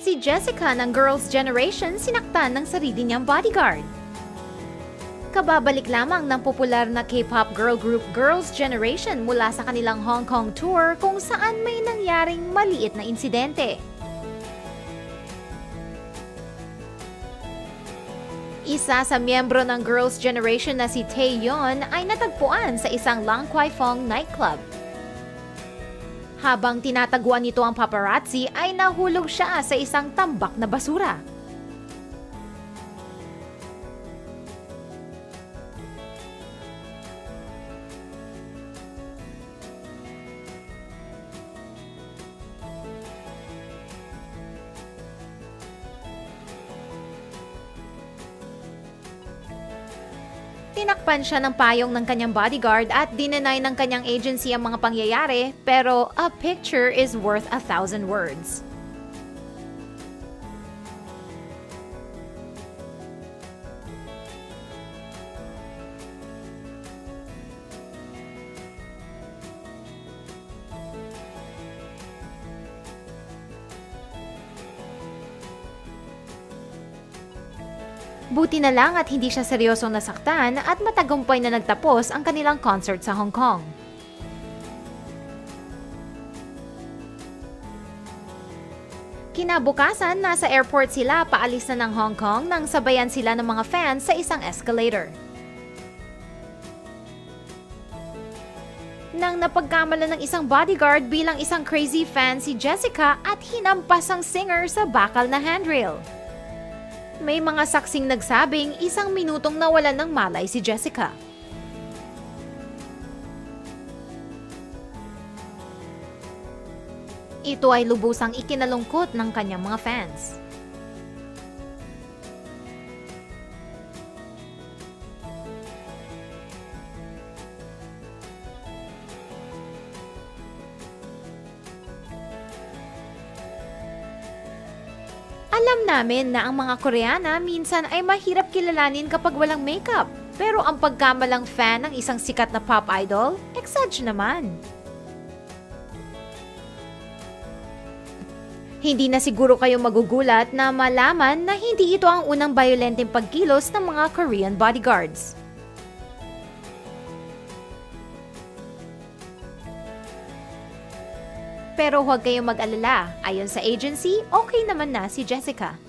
Si Jessica ng Girls' Generation sinaktan ng sarili niyang bodyguard. Kababalik lamang ng popular na K-pop girl group Girls' Generation mula sa kanilang Hong Kong tour kung saan may nangyaring maliit na insidente. Isa sa miyembro ng Girls' Generation na si Taeyeon ay natagpuan sa isang Lang Kwai Fong nightclub. Habang tinataguan nito ang paparazzi ay nahulog siya sa isang tambak na basura. Tinakpan siya ng payong ng kanyang bodyguard at dinenay ng kanyang agency ang mga pangyayari, pero a picture is worth a thousand words. Buti na lang at hindi siya seryosong nasaktan at matagumpay na nagtapos ang kanilang concert sa Hong Kong. Kinabukasan, nasa airport sila paalis na ng Hong Kong nang sabayan sila ng mga fans sa isang escalator. Nang napagkamala ng isang bodyguard bilang isang crazy fan si Jessica at hinampas ang singer sa bakal na handrail. May mga saksing nagsabing isang minutong nawalan ng malay si Jessica. Ito ay lubusang ikinalungkot ng kanyang mga fans. Alam namin na ang mga Koreana minsan ay mahirap kilalanin kapag walang makeup. Pero ang pagkamalang fan ng isang sikat na pop idol, exage naman. Hindi na siguro kayo magugulat na malaman na hindi ito ang unang violenteng pagkilos ng mga Korean bodyguards. Pero huwag kayong mag-alala. Ayon sa agency, okay naman na si Jessica.